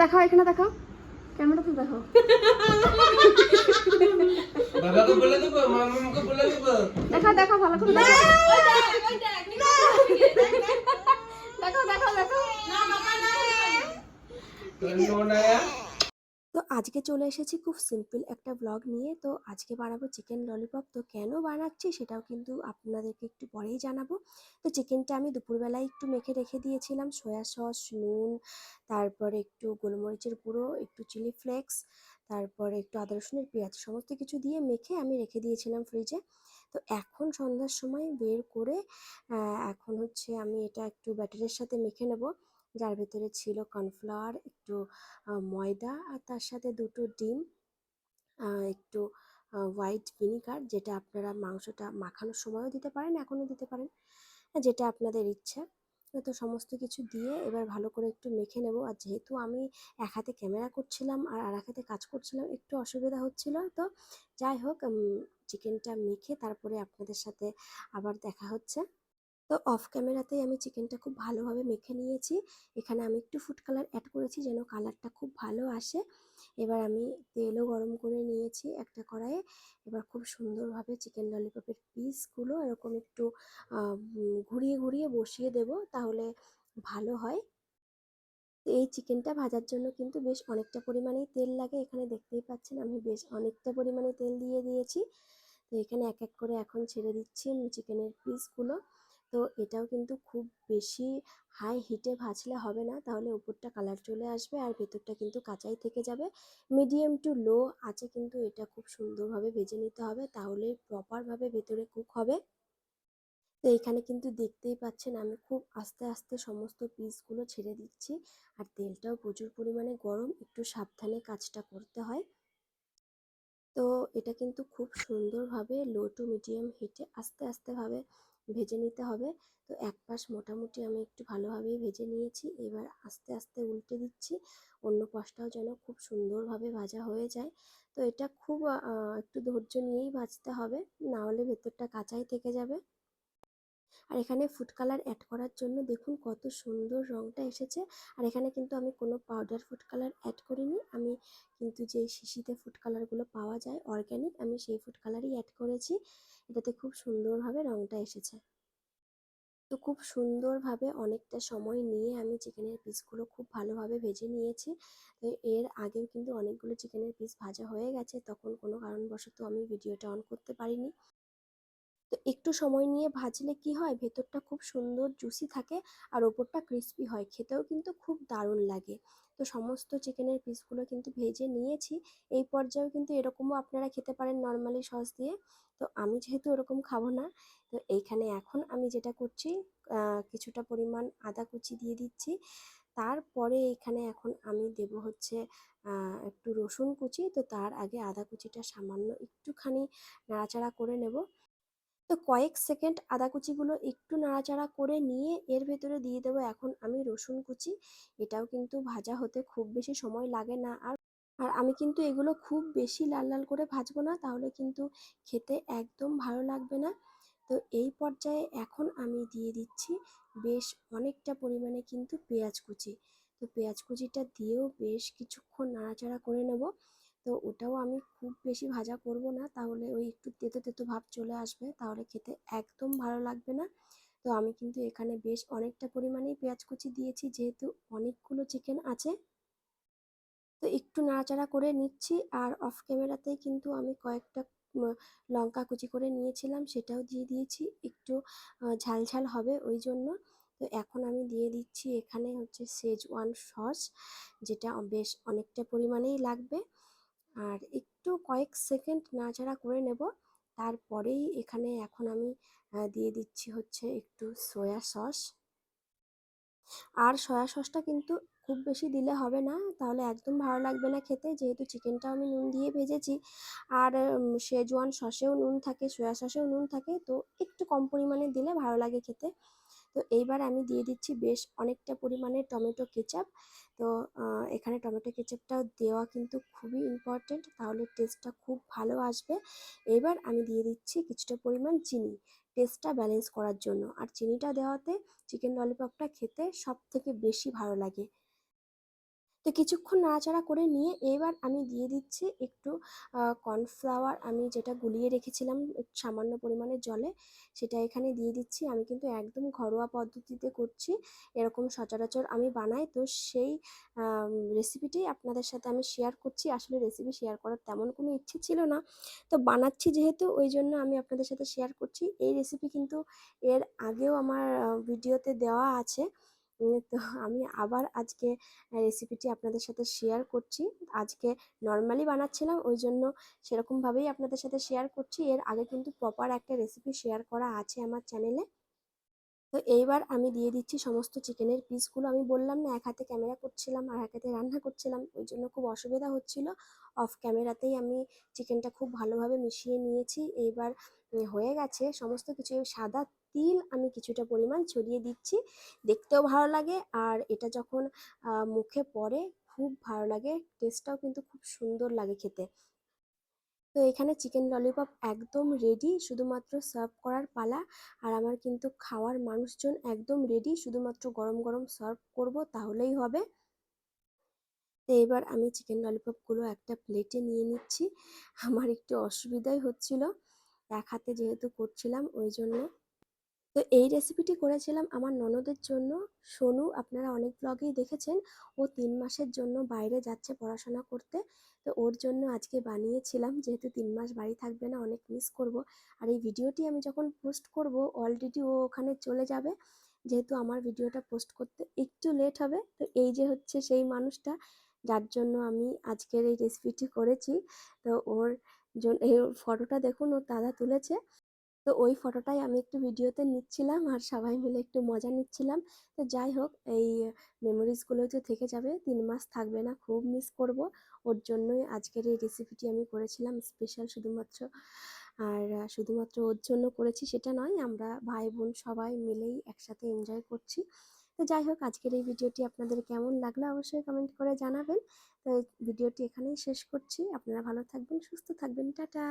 দেখাও এখানে দেখাও। ক্যামেরাতে দেখাও। বাবাকে বলে দেবো মামাকে বলে দেবো। দেখাও দেখাও ভালো করে দেখাও। দেখাও দেখাও দেখাও। কন্যা তো আজকে চলে এসেছি খুব সিম্পল একটা ব্লগ নিয়ে। তো আজকে বানাবো চিকেন ললিপপ তো কেন বানাচ্ছি সেটাও কিন্তু আপনাদেরকে একটু পরেই জানাব। তো চিকেনটা আমি দুপুরবেলায় একটু মেখে রেখে দিয়েছিলাম। সয়া সস নুন, তারপরে একটু গোলমরিচের গুঁড়ো, একটু চিলি ফ্লেক্স তারপরে একটু আদা, রসুনের পেঁয়াজ সমস্ত কিছু দিয়ে মেখে আমি রেখে দিয়েছিলাম ফ্রিজে তো এখন সন্ধ্যার সময় বের করে এখন হচ্ছে আমি এটা একটু ব্যাটারের সাথে মেখে নেব। যার ভেতরে ছিল কর্নফ্লাওয়ার, একটু ময়দা আর তার সাথে দুটো ডিম একটু হোয়াইট ভিনিগার যেটা আপনারা মাংসটা মাখানোর সময়ও দিতে পারেন, এখনও দিতে পারেন, যেটা আপনাদের ইচ্ছা। তো সমস্ত কিছু দিয়ে এবার ভালো করে একটু মেখে নেব। আর যেহেতু আমি এক হাতে ক্যামেরা করছিলাম আর আর এক হাতে কাজ করছিলাম, একটু অসুবিধা হচ্ছিল। তো যাই হোক চিকেনটা মেখে তারপরে আপনাদের সাথে আবার দেখা হচ্ছে। তো অফ ক্যামেরাতেই আমি চিকেনটা খুব ভালোভাবে মেখে নিয়েছি। এখানে আমি একটু ফুড কালার অ্যাড করেছি যেন কালারটা খুব ভালো আসে। এবার আমি তেলও গরম করে নিয়েছি একটা কড়াইয়ে। এবার খুব সুন্দরভাবে চিকেন ললিপপের পিসগুলো এরকম একটু ঘুরিয়ে ঘুরিয়ে বসিয়ে দেব তাহলে ভালো হয়। এই চিকেনটা ভাজার জন্য কিন্তু বেশ অনেকটা পরিমাণেই তেল লাগে। এখানে দেখতেই পাচ্ছেন আমি বেশ অনেকটা পরিমাণে তেল দিয়ে দিয়েছি। তো এখানে এক এক করে এখন ছেড়ে দিচ্ছি চিকেনের পিসগুলো তো এটাও কিন্তু খুব বেশি হাই হিটে ভাজলে হবে না। তাহলে উপরটা কালার চলে আসবে আর ভেতরটা কিন্তু কাঁচাই থেকে যাবে। মিডিয়াম টু লো আছে কিন্তু এটা খুব সুন্দরভাবে ভেজে নিতে হবে। তাহলে প্রপারভাবে ভেতরে কুক হবে। তো এখানে কিন্তু দেখতেই পাচ্ছেন আমি খুব আস্তে আস্তে সমস্ত পিসগুলো ছেড়ে দিচ্ছি। আর তেলটাও প্রচুর পরিমাণে গরম, একটু সাবধানে কাজটা করতে হয়। তো এটা কিন্তু খুব সুন্দরভাবে লো টু মিডিয়াম হিটে আস্তে আস্তে ভাবে ভেজে নিতে হবে। তো এক পাশ মোটামুটি আমি একটু ভালোভাবেই ভেজে নিয়েছি। এবার আস্তে আস্তে উল্টে দিচ্ছি। অন্য পাশটাও যেন খুব সুন্দরভাবে ভাজা হয়ে যায়। তো এটা খুব একটু ধৈর্য নিয়েই ভাজতে হবে। না হলে ভেতরটা কাঁচাই থেকে যাবে। আর এখানে ফুড কালার অ্যাড করার জন্য দেখুন কত সুন্দর রঙটা এসেছে। আর এখানে কিন্তু আমি কোনো পাউডার ফুড কালার অ্যাড করিনি। আমি কিন্তু যে শিশিতে ফুড কালারগুলো পাওয়া যায় অর্গ্যানিক আমি সেই ফুড কালারই অ্যাড করেছি। এটাতে খুব সুন্দরভাবে রঙটা এসেছে। তো খুব সুন্দরভাবে অনেকটা সময় নিয়ে আমি চিকেনের পিসগুলো খুব ভালোভাবে ভেজে নিয়েছি। তো এর আগেও কিন্তু অনেকগুলো চিকেনের পিস ভাজা হয়ে গেছে। তখন কোনো কারণবশত আমি ভিডিওটা অন করতে পারিনি। তো একটু সময় নিয়ে ভাজলে কি হয়? ভেতরটা খুব সুন্দর জুসি থাকে আর ওপরটা ক্রিস্পি হয়। খেতেও কিন্তু খুব দারুণ লাগে। তো সমস্ত চিকেনের পিসগুলো কিন্তু ভেজে নিয়েছি। এই পর্যায়েও কিন্তু এরকমও আপনারা খেতে পারেন নর্মালি সস দিয়ে। তো আমি যেহেতু ওরকম খাব না, তো এইখানে এখন আমি যেটা করছি কিছুটা পরিমাণ আদা কুচি দিয়ে দিচ্ছি। তারপরে এখানে এখন আমি দেব হচ্ছে একটু রসুন কুচি। তো তার আগে আদা কুচিটা সামান্য একটুখানি নাড়াচাড়া করে নেব। তো কয়েক সেকেন্ড আদা কুচিগুলো একটু নাড়াচাড়া করে নিয়ে এর ভেতরে দিয়ে দেবো এখন আমি রসুন কুচি। এটাও কিন্তু ভাজা হতে খুব বেশি সময় লাগে না। আর আর আমি কিন্তু এগুলো খুব বেশি লাল লাল করে ভাজবো না, তাহলে কিন্তু খেতে একদম ভালো লাগবে না। তো এই পর্যায়ে এখন আমি দিয়ে দিচ্ছি বেশ অনেকটা পরিমাণে কিন্তু পেঁয়াজ কুচি। তো পেঁয়াজ কুচিটা দিয়েও বেশ কিছুক্ষণ নাড়াচাড়া করে নেব। তো ওটাও আমি খুব বেশি ভাজা করব না, তাহলে ওই একটু তেতো তেতো ভাব চলে আসবে, তাহলে খেতে একদম ভালো লাগবে না। তো আমি কিন্তু এখানে বেশ অনেকটা পরিমাণেই পেঁয়াজ কুচি দিয়েছি, যেহেতু অনেকগুলো চিকেন আছে। তো একটু নাড়াচাড়া করে নিচ্ছি, আর অফ ক্যামেরাতেই কিন্তু আমি কয়েকটা লঙ্কা কুচি করে নিয়েছিলাম, সেটাও দিয়ে দিয়েছি, একটু ঝাল ঝাল হবে ওই জন্য। তো এখন আমি দিয়ে দিচ্ছি এখানে হচ্ছে শেজওয়ান সস যেটা বেশ অনেকটা পরিমাণেই লাগবে। আর একটু কয়েক সেকেন্ড নাড়াচাড়া করে নেব। তারপরেই এখানে এখন আমি দিয়ে দিচ্ছি হচ্ছে একটু সয়া সস। আর সয়া সসটা কিন্তু খুব বেশি দিলে হবে না, তাহলে একদম ভালো লাগবে না খেতে। যেহেতু চিকেনটাও আমি নুন দিয়ে ভেজেছি। আর শেজওয়ান সসেও নুন থাকে, সয়া সসেও নুন থাকে, তো একটু কম পরিমাণে দিলে ভালো লাগে খেতে। তো এইবার আমি দিয়ে দিচ্ছি বেশ অনেকটা পরিমাণে টমেটো কেচাপ। তো এখানে টমেটো কেচাপটাও দেওয়া কিন্তু খুবই ইম্পর্টেন্ট তাহলে টেস্টটা খুব ভালো আসবে। এবার আমি দিয়ে দিচ্ছি কিছুটা পরিমাণ চিনি টেস্টটা ব্যালেন্স করার জন্য। আর চিনিটা দেওয়াতে চিকেন ললিপপটা খেতে সব থেকে বেশি ভালো লাগে। তো কিছুক্ষণ নাড়াচাড়া করে নিয়ে এবার আমি দিয়ে দিচ্ছি একটু কর্নফ্লাওয়ার আমি যেটা গুলিয়ে রেখেছিলাম সামান্য পরিমাণে জলে, সেটা এখানে দিয়ে দিচ্ছি। আমি কিন্তু একদম ঘরোয়া পদ্ধতিতে করছি, এরকম সচরাচর আমি বানাই। তো সেই রেসিপিটাই আপনাদের সাথে আমি শেয়ার করছি। আসলে রেসিপি শেয়ার করার তেমন কোনো ইচ্ছে ছিল না। তো বানাচ্ছি যেহেতু, ওই জন্য আমি আপনাদের সাথে শেয়ার করছি। এই রেসিপি কিন্তু এর আগেও আমার ভিডিওতে দেওয়া আছে। তো আমি আবার আজকে রেসিপিটি আপনাদের সাথে শেয়ার করছি। আজকে নর্মালি বানাচ্ছিলাম, ওই জন্য সেরকমভাবেই আপনাদের সাথে শেয়ার করছি। এর আগে কিন্তু প্রপার একটা রেসিপি শেয়ার করা আছে আমার চ্যানেলে তো এইবার আমি দিয়ে দিচ্ছি সমস্ত চিকেনের পিসগুলো আমি বললাম না, এক হাতে ক্যামেরা করছিলাম আর এক হাতে রান্না করছিলাম, ওই জন্য খুব অসুবিধা হচ্ছিল। অফ ক্যামেরাতেই আমি চিকেনটা খুব ভালোভাবে মিশিয়ে নিয়েছি। এইবার হয়ে গেছে, সমস্ত কিছু, সাদা তিল আমি কিছুটা পরিমাণ ছড়িয়ে দিচ্ছি। দেখতেও ভালো লাগে আর এটা যখন মুখে পড়ে খুব ভালো লাগে। টেস্টটাও কিন্তু খুব সুন্দর লাগে খেতে। তো এখানে চিকেন ললিপপ একদম রেডি শুধুমাত্র সার্ভ করার পালা। আর আমার কিন্তু খাওয়ার মানুষজন একদম রেডি শুধুমাত্র গরম গরম সার্ভ করব তাহলেই হবে। তো এবার আমি চিকেন ললিপপগুলো একটা প্লেটে নিয়ে নিচ্ছি। আমার একটু অসুবিধাই হচ্ছিল। এক হাতে যেহেতু করছিলাম ওই জন্য তো এই রেসিপিটি করেছিলাম আমার ননদের জন্য। সোনু, আপনারা অনেক ব্লগেই দেখেছেন, ও তিন মাসের জন্য বাইরে যাচ্ছে পড়াশোনা করতে। তো ওর জন্য আজকে বানিয়েছিলাম, যেহেতু তিন মাস বাড়ি থাকবে না, অনেক মিস করব। আর এই ভিডিওটি আমি যখন পোস্ট করব অলরেডি ও ওখানে চলে যাবে। যেহেতু আমার ভিডিওটা পোস্ট করতে একটু লেট হবে, তো এই যে হচ্ছে সেই মানুষটা, যার জন্য আমি আজকের এই রেসিপিটি করেছি। তো ওর জন্য এই ফটোটা দেখুন, ওর দাদা তুলেছে। তো ওই ফটোটাই আমি একটু ভিডিওতে নিচ্ছিলাম আর সবাই মিলে একটু মজা নিচ্ছিলাম। তো যাই হোক, এই মেমোরিজগুলো তো থেকে যাবে, তিন মাস থাকবে না, খুব মিস করব। ওর জন্যই আজকের এই রেসিপিটি আমি করেছিলাম স্পেশাল শুধুমাত্র। আর শুধুমাত্র ওর জন্য করেছি সেটা নয়, আমরা ভাই বোন সবাই মিলেই একসাথে এনজয় করছি। তো যাই হোক, আজকের এই ভিডিওটি আপনাদের কেমন লাগল অবশ্যই কমেন্ট করে জানাবেন। তো ভিডিওটি এখানেই শেষ করছি। আপনারা ভালো থাকবেন, সুস্থ থাকবেন। টাটা!